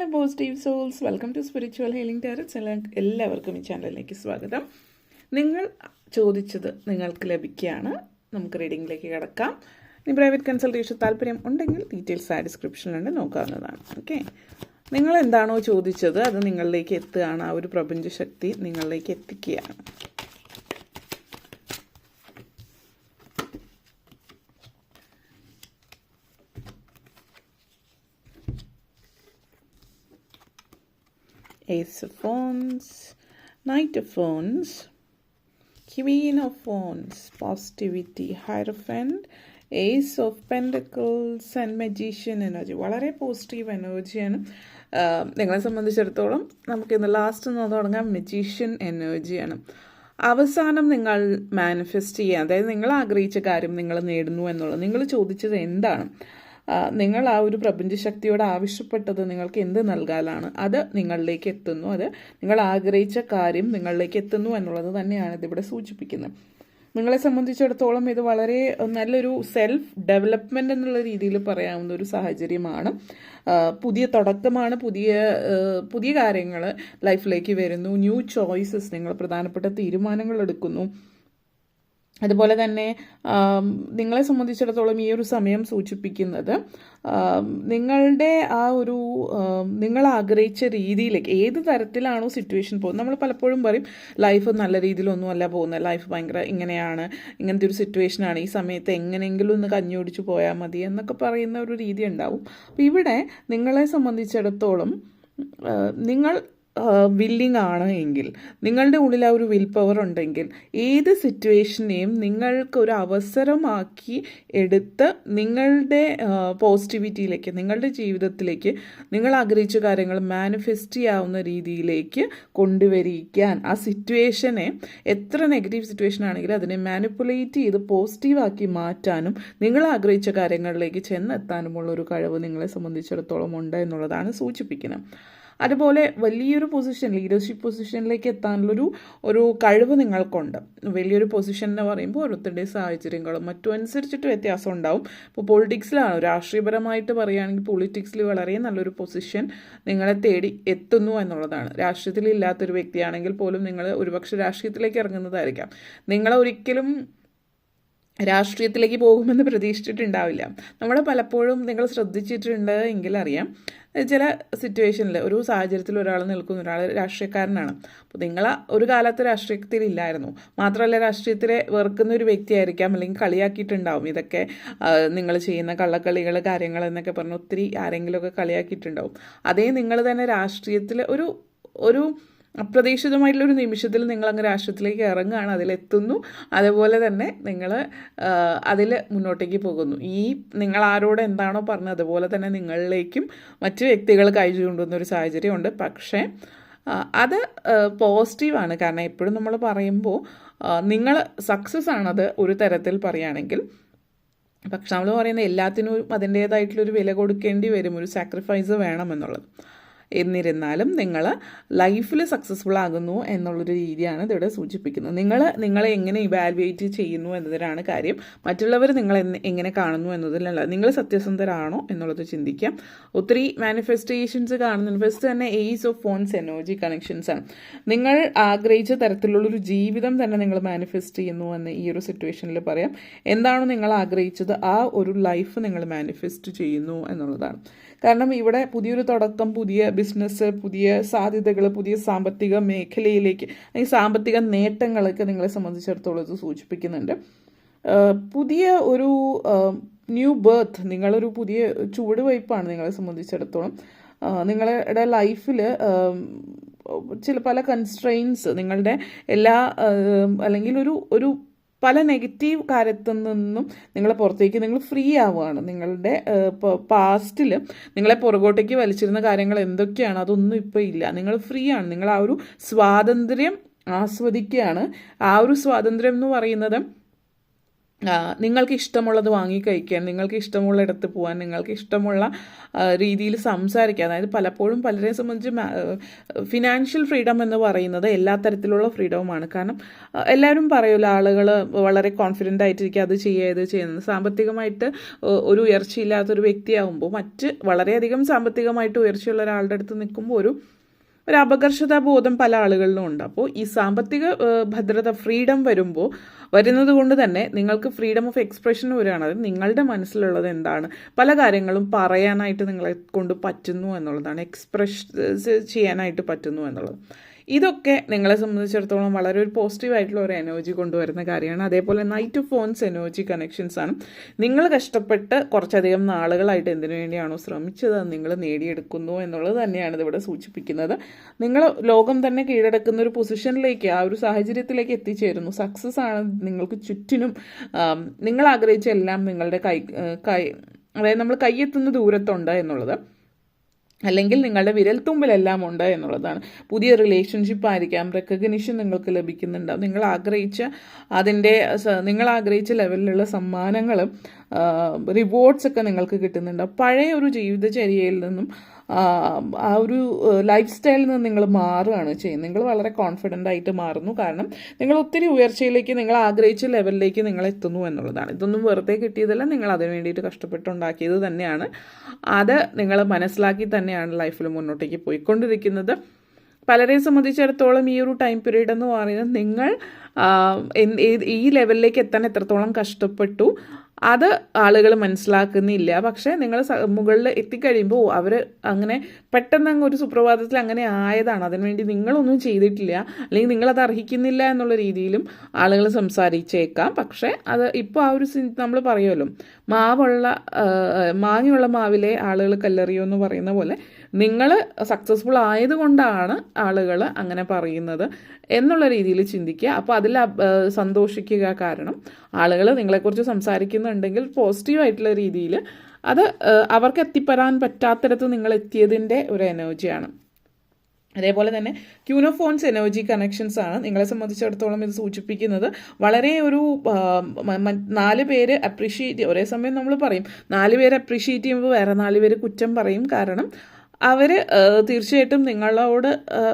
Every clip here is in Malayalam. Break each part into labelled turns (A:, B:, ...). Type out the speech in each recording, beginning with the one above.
A: Hello positive souls welcome to spiritual healing tarots എല്ലാ എല്ലാവർക്കും ഈ ചാനലിലേക്ക് സ്വാഗതം. നിങ്ങൾ ചോദിച്ചത് നിങ്ങൾക്ക് ലഭിക്കുകയാണ്. നമുക്ക് റീഡിങ്ങിലേക്ക് കിടക്കാം. ഇനി പ്രൈവറ്റ് കൺസൾട്ടേഷൻ താല്പര്യം ഉണ്ടെങ്കിൽ ഡീറ്റെയിൽസ് ആ ഡിസ്ക്രിപ്ഷനിലുണ്ട് നോക്കാവുന്നതാണ്. ഓക്കെ നിങ്ങൾ എന്താണോ ചോദിച്ചത് അത് നിങ്ങളിലേക്ക് എത്തുകയാണ്. ആ ഒരു പ്രപഞ്ചശക്തി നിങ്ങളിലേക്ക് എത്തിക്കുകയാണ്. Ace of Wands, Knight of Wands, Queen of Wands, Positivity, Hierophant, Ace of Pentacles and Magician Energy. വളരെ പോസിറ്റീവ് എനർജിയാണ് നിങ്ങളെ സംബന്ധിച്ചിടത്തോളം നമുക്ക് ഇന്ന് ലാസ്റ്റ് ഒന്ന് തുടങ്ങാം. മെജീഷ്യൻ എനർജിയാണ് അവസാനം നിങ്ങൾ മാനിഫെസ്റ്റ് ചെയ്യുക. അതായത് നിങ്ങൾ ആഗ്രഹിച്ച കാര്യം നിങ്ങൾ നേടുന്നു എന്നുള്ളത്. നിങ്ങൾ ചോദിച്ചത് എന്താണ്? നിങ്ങൾ ആ ഒരു പ്രപഞ്ച ശക്തിയോട് ആവശ്യപ്പെട്ടത് നിങ്ങൾക്ക് എന്ത് നൽകാനാണ് അത് നിങ്ങളിലേക്ക് എത്തുന്നു. അത് നിങ്ങൾ ആഗ്രഹിച്ച കാര്യം നിങ്ങളിലേക്ക് എത്തുന്നു എന്നുള്ളത് തന്നെയാണ് ഇതിവിടെ സൂചിപ്പിക്കുന്നത്. നിങ്ങളെ സംബന്ധിച്ചിടത്തോളം ഇത് വളരെ നല്ലൊരു സെൽഫ് ഡെവലപ്മെന്റ് എന്നുള്ള രീതിയിൽ പറയാവുന്ന ഒരു സാഹചര്യമാണ്. പുതിയ തുടക്കമാണ് പുതിയ പുതിയ കാര്യങ്ങൾ ലൈഫിലേക്ക് വരുന്നു. ന്യൂ ചോയ്സസ് നിങ്ങൾ പ്രധാനപ്പെട്ട തീരുമാനങ്ങൾ എടുക്കുന്നു. അതുപോലെ തന്നെ നിങ്ങളെ സംബന്ധിച്ചിടത്തോളം ഈ ഒരു സമയം സൂചിപ്പിക്കുന്നത് നിങ്ങളുടെ ആ ഒരു നിങ്ങൾ ആഗ്രഹിച്ച രീതിയിലേക്ക് ഏത് തരത്തിലാണോ സിറ്റുവേഷൻ പോകുന്നത്. നമ്മൾ പലപ്പോഴും പറയും ലൈഫ് നല്ല രീതിയിലൊന്നുമല്ല പോകുന്നത്. ലൈഫ് ഭയങ്കര ഇങ്ങനെയാണ്. ഇങ്ങനത്തെ ഒരു സിറ്റുവേഷനാണ് ഈ സമയത്ത് എങ്ങനെയെങ്കിലും ഒന്ന് കഞ്ഞോടിച്ച് പോയാൽ മതി എന്നൊക്കെ പറയുന്ന ഒരു രീതി ഉണ്ടാവും. അപ്പോൾ ഇവിടെ നിങ്ങളെ സംബന്ധിച്ചിടത്തോളം നിങ്ങൾ വില്ലിങ് ആണ് എങ്കിൽ നിങ്ങളുടെ ഉള്ളിൽ ആ ഒരു വിൽ പവർ ഉണ്ടെങ്കിൽ ഏത് സിറ്റുവേഷനെയും നിങ്ങൾക്ക് ഒരു അവസരമാക്കി എടുത്ത് നിങ്ങളുടെ പോസിറ്റിവിറ്റിയിലേക്ക് നിങ്ങളുടെ ജീവിതത്തിലേക്ക് നിങ്ങൾ ആഗ്രഹിച്ച കാര്യങ്ങൾ മാനിഫെസ്റ്റ് ചെയ്യാവുന്ന രീതിയിലേക്ക് കൊണ്ടുവരിക്കാൻ ആ സിറ്റുവേഷനെ എത്ര നെഗറ്റീവ് സിറ്റുവേഷൻ ആണെങ്കിലും അതിനെ മാനിപ്പുലേറ്റ് ചെയ്ത് പോസിറ്റീവാക്കി മാറ്റാനും നിങ്ങൾ ആഗ്രഹിച്ച കാര്യങ്ങളിലേക്ക് ചെന്നെത്താനുമുള്ള ഒരു കഴിവ് നിങ്ങളെ സംബന്ധിച്ചിടത്തോളം ഉണ്ട് എന്നുള്ളതാണ് സൂചിപ്പിക്കുന്നത്. അതുപോലെ വലിയൊരു പൊസിഷൻ ലീഡർഷിപ്പ് പൊസിഷനിലേക്ക് എത്താനുള്ളൊരു ഒരു കഴിവ് നിങ്ങൾക്കുണ്ട്. വലിയൊരു പൊസിഷൻ എന്ന് പറയുമ്പോൾ ഓരോരുത്തരുടെ സാഹചര്യങ്ങളും മറ്റും അനുസരിച്ചിട്ട് വ്യത്യാസം ഉണ്ടാവും. ഇപ്പോൾ പൊളിറ്റിക്സിലാണ് രാഷ്ട്രീയപരമായിട്ട് പറയുകയാണെങ്കിൽ പൊളിറ്റിക്സിൽ വളരെ നല്ലൊരു പൊസിഷൻ നിങ്ങളെ തേടി എത്തുന്നു എന്നുള്ളതാണ്. രാഷ്ട്രീയത്തിൽ ഇല്ലാത്തൊരു വ്യക്തിയാണെങ്കിൽ പോലും നിങ്ങൾ ഒരുപക്ഷെ രാഷ്ട്രീയത്തിലേക്ക് ഇറങ്ങുന്നതായിരിക്കാം. നിങ്ങളെ ഒരിക്കലും രാഷ്ട്രീയത്തിലേക്ക് പോകുമെന്ന് പ്രതീക്ഷിച്ചിട്ടുണ്ടാവില്ല. നമ്മൾ പലപ്പോഴും നിങ്ങൾ ശ്രദ്ധിച്ചിട്ടുണ്ട് എങ്കിൽ അറിയാം. ചില സിറ്റുവേഷനിൽ ഒരു സാഹചര്യത്തിൽ ഒരാൾ നിൽക്കുന്ന. ഒരാൾ രാഷ്ട്രീയക്കാരനാണ്. അപ്പോൾ നിങ്ങൾ ഒരു കാലത്ത് രാഷ്ട്രീയത്തിലില്ലായിരുന്നു മാത്രമല്ല രാഷ്ട്രീയത്തിലെ വെറുക്കുന്ന ഒരു വ്യക്തിയായിരിക്കാം അല്ലെങ്കിൽ കളിയാക്കിയിട്ടുണ്ടാവും. ഇതൊക്കെ നിങ്ങൾ ചെയ്യുന്ന കള്ളക്കളികൾ കാര്യങ്ങൾ എന്നൊക്കെ പറഞ്ഞ് ഒത്തിരി ആരെങ്കിലുമൊക്കെ കളിയാക്കിയിട്ടുണ്ടാവും. അതേ നിങ്ങൾ തന്നെ രാഷ്ട്രീയത്തിൽ ഒരു ഒരു അപ്രതീക്ഷിതമായിട്ടുള്ള ഒരു നിമിഷത്തിൽ നിങ്ങൾ അങ്ങ് രാഷ്ട്രത്തിലേക്ക് ഇറങ്ങുകയാണ് അതിലെത്തുന്നു. അതുപോലെ തന്നെ നിങ്ങൾ അതിൽ മുന്നോട്ടേക്ക് പോകുന്നു. ഈ നിങ്ങൾ ആരോട് എന്താണോ പറഞ്ഞത് അതുപോലെ തന്നെ നിങ്ങളിലേക്കും മറ്റു വ്യക്തികൾ കഴിച്ചു കൊണ്ടുവന്ന ഒരു സാഹചര്യമുണ്ട്. പക്ഷേ അത് പോസിറ്റീവാണ്. കാരണം എപ്പോഴും നമ്മൾ പറയുമ്പോൾ നിങ്ങൾ സക്സസ് ആണത് ഒരു തരത്തിൽ പറയുകയാണെങ്കിൽ പക്ഷെ നമ്മൾ പറയുന്നത് എല്ലാത്തിനും അതിന്റേതായിട്ടുള്ളൊരു വില കൊടുക്കേണ്ടി വരും ഒരു സാക്രിഫൈസ് വേണമെന്നുള്ളത് എന്നിരുന്നാലും നിങ്ങൾ ലൈഫിൽ സക്സസ്ഫുൾ ആകുന്നു എന്നുള്ളൊരു രീതിയാണ് ഇതിവിടെ സൂചിപ്പിക്കുന്നത്. നിങ്ങൾ നിങ്ങളെ എങ്ങനെ ഇവാലുവേറ്റ് ചെയ്യുന്നു എന്നതിനാണ് കാര്യം. മറ്റുള്ളവർ നിങ്ങൾ എങ്ങനെ കാണുന്നു എന്നതിലല്ല നിങ്ങൾ സത്യസന്ധരാണോ എന്നുള്ളത് ചിന്തിക്കാം. ഒത്തിരി മാനിഫെസ്റ്റേഷൻസ് കാണുന്നുണ്ട്. ഫസ്റ്റ് തന്നെ എയ്സ് ഓഫ് ഫോൺസ് എനർജി കണക്ഷൻസ് ആണ്. നിങ്ങൾ ആഗ്രഹിച്ച തരത്തിലുള്ളൊരു ജീവിതം തന്നെ നിങ്ങൾ മാനിഫെസ്റ്റ് ചെയ്യുന്നു എന്ന് ഈ ഒരു സിറ്റുവേഷനിൽ പറയാം. എന്താണോ നിങ്ങൾ ആഗ്രഹിച്ചത് ആ ഒരു ലൈഫ് നിങ്ങൾ മാനിഫെസ്റ്റ് ചെയ്യുന്നു എന്നുള്ളതാണ്. കാരണം ഇവിടെ പുതിയൊരു തുടക്കം പുതിയ ബിസിനസ് പുതിയ സാധ്യതകൾ പുതിയ സാമ്പത്തിക മേഖലയിലേക്ക് അല്ലെങ്കിൽ സാമ്പത്തിക നേട്ടങ്ങളൊക്കെ നിങ്ങളെ സംബന്ധിച്ചിടത്തോളം ഇത് സൂചിപ്പിക്കുന്നുണ്ട്. പുതിയ ഒരു ന്യൂ ബർത്ത് നിങ്ങളൊരു പുതിയ ചുവടുവയ്പ്പാണ് നിങ്ങളെ സംബന്ധിച്ചിടത്തോളം. നിങ്ങളുടെ ലൈഫിൽ ചില പല കൺസ്ട്രെയിൻസ് നിങ്ങളുടെ എല്ലാ അല്ലെങ്കിൽ ഒരു ഒരു പല നെഗറ്റീവ് കാര്യത്തിൽ നിന്നും നിങ്ങളെ പുറത്തേക്ക് നിങ്ങൾ ഫ്രീ ആവുകയാണ്. നിങ്ങളുടെ പാസ്റ്റിൽ നിങ്ങളെ പുറകോട്ടേക്ക് വലിച്ചിരുന്ന കാര്യങ്ങൾ എന്തൊക്കെയാണ്? അതൊന്നും ഇപ്പോൾ ഇല്ല. നിങ്ങൾ ഫ്രീ ആണ്. നിങ്ങൾ ആ ഒരു സ്വാതന്ത്ര്യം ആസ്വദിക്കുകയാണ്. ആ ഒരു സ്വാതന്ത്ര്യം എന്ന് പറയുന്നത് നിങ്ങൾക്ക് ഇഷ്ടമുള്ളത് വാങ്ങി കഴിക്കാൻ നിങ്ങൾക്ക് ഇഷ്ടമുള്ള ഇടത്ത് പോകാൻ നിങ്ങൾക്ക് ഇഷ്ടമുള്ള രീതിയിൽ സംസാരിക്കാൻ. അതായത് പലപ്പോഴും പലരെ സംബന്ധിച്ച് ഫിനാൻഷ്യൽ ഫ്രീഡം എന്ന് പറയുന്നത് എല്ലാ തരത്തിലുള്ള ഫ്രീഡവുമാണ് കാരണം എല്ലാവരും പറയുമല്ലോ ആളുകൾ വളരെ കോൺഫിഡന്റ് ആയിട്ടിരിക്കുക അത് ചെയ്യുക ഇത് ചെയ്യുന്നത്. സാമ്പത്തികമായിട്ട് ഒരു ഉയർച്ചയില്ലാത്തൊരു വ്യക്തിയാകുമ്പോൾ മറ്റ് വളരെയധികം സാമ്പത്തികമായിട്ട് ഉയർച്ചയുള്ള ഒരാളുടെ അടുത്ത് നിൽക്കുമ്പോൾ ഒരു ഒരു അപകർഷതാ ബോധം പല ആളുകളിലും ഉണ്ട്. അപ്പോൾ ഈ സാമ്പത്തിക ഭദ്രത ഫ്രീഡം വരുമ്പോൾ വരുന്നത് കൊണ്ട് തന്നെ നിങ്ങൾക്ക് ഫ്രീഡം ഓഫ് എക്സ്പ്രഷൻ വരികയാണ്. അത് നിങ്ങളുടെ മനസ്സിലുള്ളത് എന്താണ്? പല കാര്യങ്ങളും പറയാനായിട്ട് നിങ്ങളെ കൊണ്ട് പറ്റുന്നു എന്നുള്ളതാണ്. എക്സ്പ്രസ് ചെയ്യാനായിട്ട് പറ്റുന്നു എന്നുള്ളത്. ഇതൊക്കെ നിങ്ങളെ സംബന്ധിച്ചിടത്തോളം വളരെ ഒരു പോസിറ്റീവ് ആയിട്ടുള്ള ഒരു എനർജി കൊണ്ടുവരുന്ന കാര്യമാണ്. അതേപോലെ നൈറ്റ് ഫോൺസ് എനർജി കണക്ഷൻസ് ആണ്. നിങ്ങൾ കഷ്ടപ്പെട്ട് കുറച്ചധികം നാളുകളായിട്ട് എന്തിനു വേണ്ടിയാണോ ശ്രമിച്ചത്? നിങ്ങൾ നേടിയെടുക്കുന്നു എന്നുള്ളത് തന്നെയാണ് ഇതിവിടെ സൂചിപ്പിക്കുന്നത്. നിങ്ങൾ ലോകം തന്നെ കീഴടക്കുന്ന ഒരു പൊസിഷനിലേക്ക് ആ ഒരു സാഹചര്യത്തിലേക്ക് എത്തിച്ചേരുന്നു. സക്സസ് ആണ് നിങ്ങൾക്ക് ചുറ്റിനും നിങ്ങൾ ആഗ്രഹിച്ച എല്ലാം നിങ്ങളുടെ കൈ കൈ അതായത് നമ്മൾ കൈയെത്തുന്ന ദൂരത്തുണ്ട് എന്നുള്ളത്. അല്ലെങ്കിൽ നിങ്ങളുടെ വിരൽത്തുമ്പിലെല്ലാം ഉണ്ട് എന്നുള്ളതാണ്. പുതിയ റിലേഷൻഷിപ്പ് ആയിരിക്കാം. റെക്കഗ്നിഷൻ നിങ്ങൾക്ക് ലഭിക്കുന്നുണ്ടാവും നിങ്ങൾ ആഗ്രഹിച്ച അതിന്റെ നിങ്ങൾ ആഗ്രഹിച്ച ലെവലിലുള്ള സമ്മാനങ്ങളും റിവാർഡ്സ് ഒക്കെ നിങ്ങൾക്ക് കിട്ടുന്നുണ്ടാവും പഴയ ഒരു ജീവിതചര്യയിൽ നിന്നും ആ, ഒരു ലൈഫ് സ്റ്റൈലിൽ നിന്ന് നിങ്ങൾ മാറുകയാണ് ചെയ്യുന്നത്. നിങ്ങൾ വളരെ കോൺഫിഡന്റ് ആയിട്ട് മാറുന്നു. കാരണം നിങ്ങൾ ഒത്തിരി ഉയർച്ചയിലേക്ക് നിങ്ങൾ ആഗ്രഹിച്ച ലെവലിലേക്ക് നിങ്ങൾ എത്തുന്നു എന്നുള്ളതാണ്. ഇതൊന്നും വെറുതെ കിട്ടിയതല്ല. നിങ്ങൾ അതിന് വേണ്ടിയിട്ട് കഷ്ടപ്പെട്ടുണ്ടാക്കിയത് തന്നെയാണ്. അത് നിങ്ങൾ മനസ്സിലാക്കി തന്നെയാണ് ലൈഫിൽ മുന്നോട്ടേക്ക് പോയിക്കൊണ്ടിരിക്കുന്നത്. പലരെ സംബന്ധിച്ചിടത്തോളം ഈ ഒരു ടൈം പീരീഡ് എന്ന് പറയുന്നത് നിങ്ങൾ ഈ ലെവലിലേക്ക് എത്താൻ എത്രത്തോളം കഷ്ടപ്പെട്ടു അത് ആളുകൾ മനസ്സിലാക്കുന്നില്ല. പക്ഷേ നിങ്ങൾ മുകളിൽ എത്തിക്കഴിയുമ്പോൾ അവർ അങ്ങനെ പെട്ടെന്ന് അങ്ങ് ഒരു സുപ്രഭാതത്തിൽ അങ്ങനെ ആയതാണ്. അതിനുവേണ്ടി നിങ്ങളൊന്നും ചെയ്തിട്ടില്ല. അല്ലെങ്കിൽ നിങ്ങളത് അർഹിക്കുന്നില്ല എന്നുള്ള രീതിയിലും ആളുകൾ സംസാരിച്ചേക്കാം. പക്ഷേ അത് ഇപ്പോൾ ആ ഒരു നമ്മൾ പറയുമല്ലോ മാവുള്ള മാങ്ങിയുള്ള മാവിലെ ആളുകൾ കല്ലെറിയോ എന്ന് പറയുന്ന പോലെ നിങ്ങൾ സക്സസ്ഫുൾ ആയതുകൊണ്ടാണ് ആളുകൾ അങ്ങനെ പറയുന്നത് എന്നുള്ള രീതിയിൽ ചിന്തിക്കുക. അപ്പോൾ അതിൽ സന്തോഷിക്കുക കാരണം ആളുകൾ നിങ്ങളെക്കുറിച്ച് സംസാരിക്കുന്നുണ്ടെങ്കിൽ പോസിറ്റീവായിട്ടുള്ള രീതിയിൽ അത് അവർക്ക് എത്തിപ്പെടാൻ പറ്റാത്തിടത്ത് നിങ്ങൾ എത്തിയതിന്റെ ഒരു എനർജിയാണ് അതേപോലെ തന്നെ ക്യൂനോഫോൺസ് എനർജി കണക്ഷൻസ് ആണ്. നിങ്ങളെ സംബന്ധിച്ചിടത്തോളം ഇത് സൂചിപ്പിക്കുന്നത് വളരെ ഒരു നാല് പേര് അപ്രീഷിയേറ്റ് ഒരേ സമയം നമ്മൾ പറയും നാല് പേര് അപ്രീഷിയേറ്റ് ചെയ്യുമ്പോൾ വേറെ നാല് പേര് കുറ്റം പറയും. കാരണം അവർ തീർച്ചയായിട്ടും നിങ്ങളോട്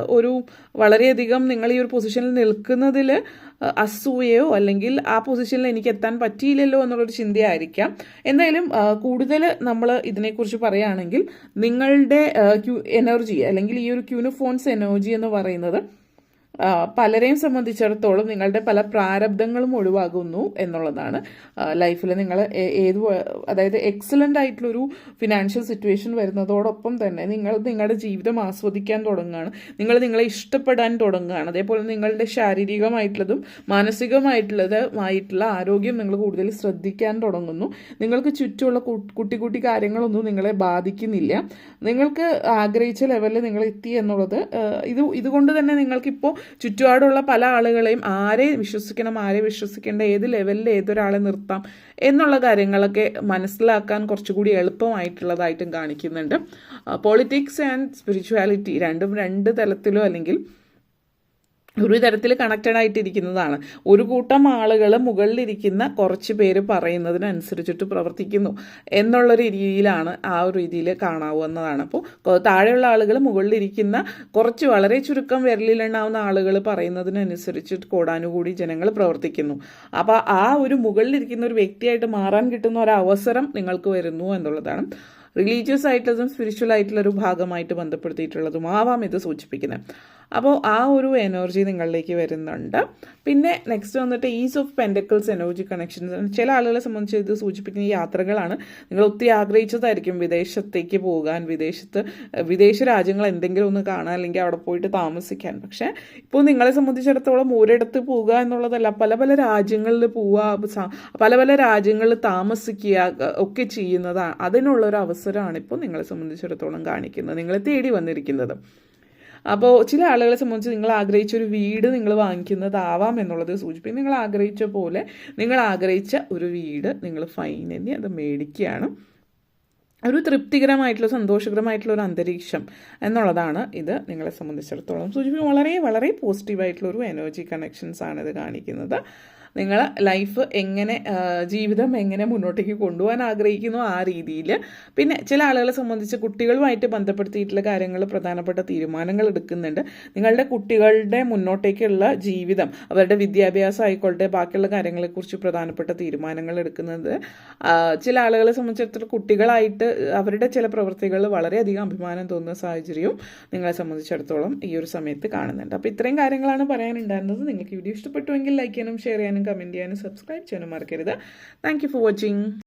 A: ഒരു വളരെയധികം നിങ്ങൾ ഈ ഒരു പൊസിഷനിൽ നിൽക്കുന്നതിൽ അസൂയയോ അല്ലെങ്കിൽ ആ പൊസിഷനിൽ എനിക്ക് എത്താൻ പറ്റിയില്ലല്ലോ എന്നുള്ളൊരു ചിന്തയായിരിക്കാം. എന്തായാലും കൂടുതൽ നമ്മൾ ഇതിനെക്കുറിച്ച് പറയുകയാണെങ്കിൽ നിങ്ങളുടെ എനർജി അല്ലെങ്കിൽ ഈ ഒരു ക്യൂനോഫോൺസ് എനർജി എന്ന് പറയുന്നത് പലരെയും സംബന്ധിച്ചിടത്തോളം നിങ്ങളുടെ പല പ്രാരബ്ധങ്ങളും ഒഴിവാകുന്നു എന്നുള്ളതാണ്. ലൈഫിൽ നിങ്ങൾ ഏത് അതായത് എക്സലന്റ് ആയിട്ടുള്ളൊരു ഫിനാൻഷ്യൽ സിറ്റുവേഷൻ വരുന്നതോടൊപ്പം തന്നെ നിങ്ങൾ നിങ്ങളുടെ ജീവിതം ആസ്വദിക്കാൻ തുടങ്ങുകയാണ്. നിങ്ങൾ നിങ്ങളെ ഇഷ്ടപ്പെടാൻ തുടങ്ങുകയാണ്. അതേപോലെ നിങ്ങളുടെ ശാരീരികമായിട്ടുള്ളതും മാനസികമായിട്ടുള്ളതുമായിട്ടുള്ള ആരോഗ്യം നിങ്ങൾ കൂടുതൽ ശ്രദ്ധിക്കാൻ തുടങ്ങുന്നു. നിങ്ങൾക്ക് ചുറ്റുമുള്ള കുട്ടി കുട്ടി കാര്യങ്ങളൊന്നും നിങ്ങളെ ബാധിക്കുന്നില്ല. നിങ്ങൾക്ക് ആഗ്രഹിച്ച ലെവലിൽ നിങ്ങൾ എത്തി എന്നുള്ളത് ഇത് ഇതുകൊണ്ട് തന്നെ നിങ്ങൾക്കിപ്പോൾ ചുറ്റുപാടുള്ള പല ആളുകളെയും ആരെ വിശ്വസിക്കണം ആരെ വിശ്വസിക്കേണ്ട ഏത് ലെവലിൽ ഏതൊരാളെ നിർത്താം എന്നുള്ള കാര്യങ്ങളൊക്കെ മനസ്സിലാക്കാൻ കുറച്ചുകൂടി എളുപ്പമായിട്ടുള്ളതായിട്ടും കാണിക്കുന്നുണ്ട്. പൊളിറ്റിക്സ് ആൻഡ് സ്പിരിച്വാലിറ്റി രണ്ടും രണ്ട് തലത്തിലോ അല്ലെങ്കിൽ ഒരു തരത്തിൽ കണക്റ്റഡ് ആയിട്ടിരിക്കുന്നതാണ്. ഒരു കൂട്ടം ആളുകൾ മുകളിലിരിക്കുന്ന കുറച്ച് പേര് പറയുന്നതിനനുസരിച്ചിട്ട് പ്രവർത്തിക്കുന്നു എന്നുള്ളൊരു രീതിയിലാണ് ആ ഒരു രീതിയിൽ കാണാവുന്നതാണ് അപ്പോൾ താഴെയുള്ള ആളുകൾ മുകളിലിരിക്കുന്ന കുറച്ച് വളരെ ചുരുക്കം വിരലിലെണ്ണാവുന്ന ആളുകൾ പറയുന്നതിനനുസരിച്ച് കോടാനുകൂടി ജനങ്ങൾ പ്രവർത്തിക്കുന്നു. അപ്പോൾ ആ ഒരു മുകളിലിരിക്കുന്ന ഒരു വ്യക്തിയായിട്ട് മാറാൻ കിട്ടുന്ന ഒരു അവസരം നിങ്ങൾക്ക് വരുന്നു എന്നുള്ളതാണ്. റിലീജിയസ് ആയിട്ടുള്ളതും സ്പിരിച്വൽ ആയിട്ടുള്ള ഒരു ഭാഗമായിട്ട് ബന്ധപ്പെടുത്തിയിട്ടുള്ളതും ആവാം ഇത് സൂചിപ്പിക്കുന്നത് അപ്പോൾ ആ ഒരു എനർജി നിങ്ങളിലേക്ക് വരുന്നുണ്ട്. പിന്നെ നെക്സ്റ്റ് വന്നിട്ട് ace of pentacles energy connections ചില ആളുകളെ സംബന്ധിച്ച് ഇത് സൂചിപ്പിക്കുന്ന യാത്രകളാണ്. നിങ്ങൾ ഒത്തിരി ആഗ്രഹിച്ചതായിരിക്കും വിദേശത്തേക്ക് പോകാൻ വിദേശത്ത് വിദേശ രാജ്യങ്ങൾ എന്തെങ്കിലും ഒന്ന് കാണാൻ അല്ലെങ്കിൽ അവിടെ പോയിട്ട് താമസിക്കാൻ. പക്ഷേ ഇപ്പോൾ നിങ്ങളെ സംബന്ധിച്ചിടത്തോളം ഒരിടത്ത് പോവുക എന്നുള്ളതല്ല പല പല രാജ്യങ്ങളിൽ പോവുക പല പല രാജ്യങ്ങളിൽ താമസിക്കുക ഒക്കെ ചെയ്യുന്നതാണ് അതിനുള്ളൊരു അവസരമാണ് ഇപ്പോൾ നിങ്ങളെ സംബന്ധിച്ചിടത്തോളം കാണിക്കുന്നത്. നിങ്ങളെ തേടി വന്നിരിക്കുന്നത്. അപ്പോൾ ചില ആളുകളെ സംബന്ധിച്ച് നിങ്ങൾ ആഗ്രഹിച്ച ഒരു വീട് നിങ്ങൾ വാങ്ങിക്കുന്നതാവാം എന്നുള്ളത് സൂചിപ്പിക്കും നിങ്ങൾ ആഗ്രഹിച്ച പോലെ നിങ്ങൾ ആഗ്രഹിച്ച ഒരു വീട് നിങ്ങൾ ഫൈനലി അത് മേടിക്കുകയാണ്. ഒരു തൃപ്തികരമായിട്ടുള്ള സന്തോഷകരമായിട്ടുള്ള ഒരു അന്തരീക്ഷം എന്നുള്ളതാണ് ഇത് നിങ്ങളെ സംബന്ധിച്ചിടത്തോളം സൂചിപ്പിക്കും വളരെ വളരെ പോസിറ്റീവായിട്ടുള്ള ഒരു എനർജി കണക്ഷൻസ് ആണ് ഇത് കാണിക്കുന്നത്. നിങ്ങൾ ലൈഫ് എങ്ങനെ ജീവിതം എങ്ങനെ മുന്നോട്ടേക്ക് കൊണ്ടുപോകാൻ ആഗ്രഹിക്കുന്നു ആ രീതിയിൽ പിന്നെ ചില ആളുകളെ സംബന്ധിച്ച് കുട്ടികളുമായിട്ട് ബന്ധപ്പെടുത്തിയിട്ടുള്ള കാര്യങ്ങൾ പ്രധാനപ്പെട്ട തീരുമാനങ്ങൾ എടുക്കുന്നുണ്ട്. നിങ്ങളുടെ കുട്ടികളുടെ മുന്നോട്ടേക്കുള്ള ജീവിതം അവരുടെ വിദ്യാഭ്യാസം ആയിക്കോട്ടെ ബാക്കിയുള്ള കാര്യങ്ങളെക്കുറിച്ച് പ്രധാനപ്പെട്ട തീരുമാനങ്ങൾ എടുക്കുന്നത്. ചില ആളുകളെ സംബന്ധിച്ചിടത്തോളം കുട്ടികളായിട്ട് അവരുടെ ചില പ്രവൃത്തികൾ വളരെയധികം അഭിമാനം തോന്നുന്ന സാഹചര്യവും നിങ്ങളെ സംബന്ധിച്ചിടത്തോളം ഈ ഒരു സമയത്ത് കാണുന്നുണ്ട്. അപ്പോൾ ഇത്രയും കാര്യങ്ങളാണ് പറയാനുണ്ടായിരുന്നത്. നിങ്ങൾക്ക് വീഡിയോ ഇഷ്ടപ്പെട്ടുവെങ്കിൽ ലൈക്ക് ചെയ്യാനും ഷെയർ ചെയ്യാനും കമന്റ് ചെയ്യാനും സബ്സ്ക്രൈബ് ചെയ്യാനും മറക്കരുത്. Thank for watching